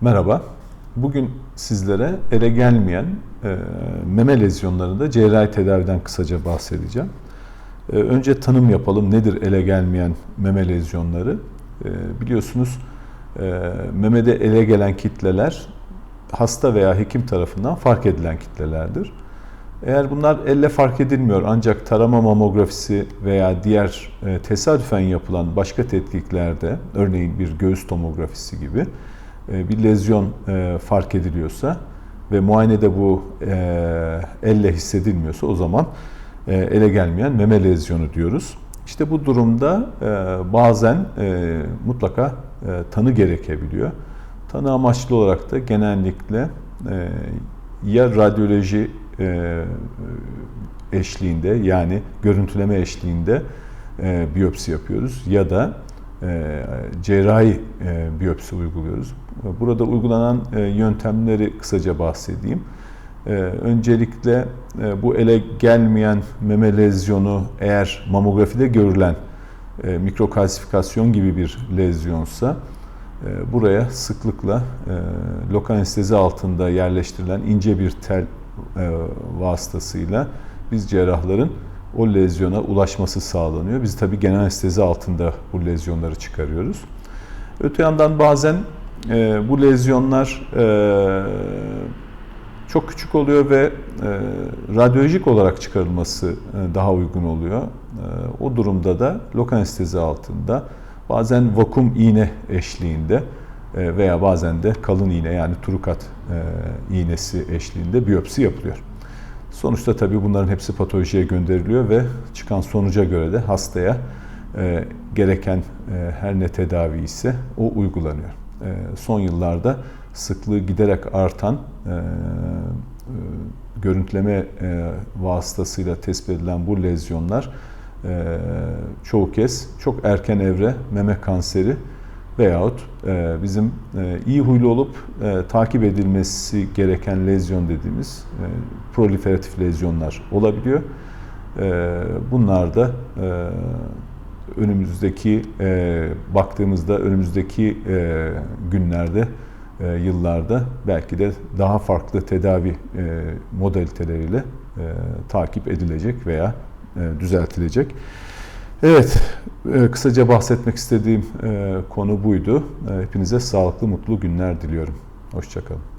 Merhaba. Bugün sizlere ele gelmeyen e, meme lezyonlarında cerrahi tedaviden kısaca bahsedeceğim. E, önce tanım yapalım. Nedir ele gelmeyen meme lezyonları? E, biliyorsunuz e, memede ele gelen kitleler hasta veya hekim tarafından fark edilen kitlelerdir. Eğer bunlar elle fark edilmiyor ancak tarama mamografisi veya diğer e, tesadüfen yapılan başka tetkiklerde örneğin bir göğüs tomografisi gibi bir lezyon e, fark ediliyorsa ve muayenede bu e, elle hissedilmiyorsa o zaman e, ele gelmeyen meme lezyonu diyoruz. İşte bu durumda e, bazen e, mutlaka e, tanı gerekebiliyor. Tanı amaçlı olarak da genellikle e, ya radyoloji e, eşliğinde yani görüntüleme eşliğinde e, biyopsi yapıyoruz ya da e, cerrahi e, biyopsi uyguluyoruz. Burada uygulanan e, yöntemleri kısaca bahsedeyim. E, öncelikle e, bu ele gelmeyen meme lezyonu eğer mamografide görülen mikrokalsifikasyon gibi bir lezyonsa buraya sıklıkla lokal anestezi altında yerleştirilen ince bir tel vasıtasıyla biz cerrahların o lezyona ulaşması sağlanıyor. Biz tabii genel anestezi altında bu lezyonları çıkarıyoruz. Öte yandan bazen e, bu lezyonlar e, çok küçük oluyor ve e, radyolojik olarak çıkarılması e, daha uygun oluyor. E, o durumda da lokal anestezi altında bazen vakum iğne eşliğinde e, veya bazen de kalın iğne yani turukat e, iğnesi eşliğinde biyopsi yapılıyor. Sonuçta tabii bunların hepsi patolojiye gönderiliyor ve çıkan sonuca göre de hastaya e, gereken e, her ne tedavi ise o uygulanıyor. E, son yıllarda sıklığı giderek artan e, e, görüntüleme e, vasıtasıyla tespit edilen bu lezyonlar e, çoğu kez çok erken evre meme kanseri veyahut bizim iyi huylu olup takip edilmesi gereken lezyon dediğimiz proliferatif lezyonlar olabiliyor. Bunlar da önümüzdeki e, baktığımızda önümüzdeki e, günlerde e, yıllarda belki de daha farklı tedavi e, modaliteleriyle e, takip edilecek veya e, düzeltilecek. Evet, e, kısaca bahsetmek istediğim e, konu buydu. E, hepinize sağlıklı, mutlu günler diliyorum. Hoşçakalın.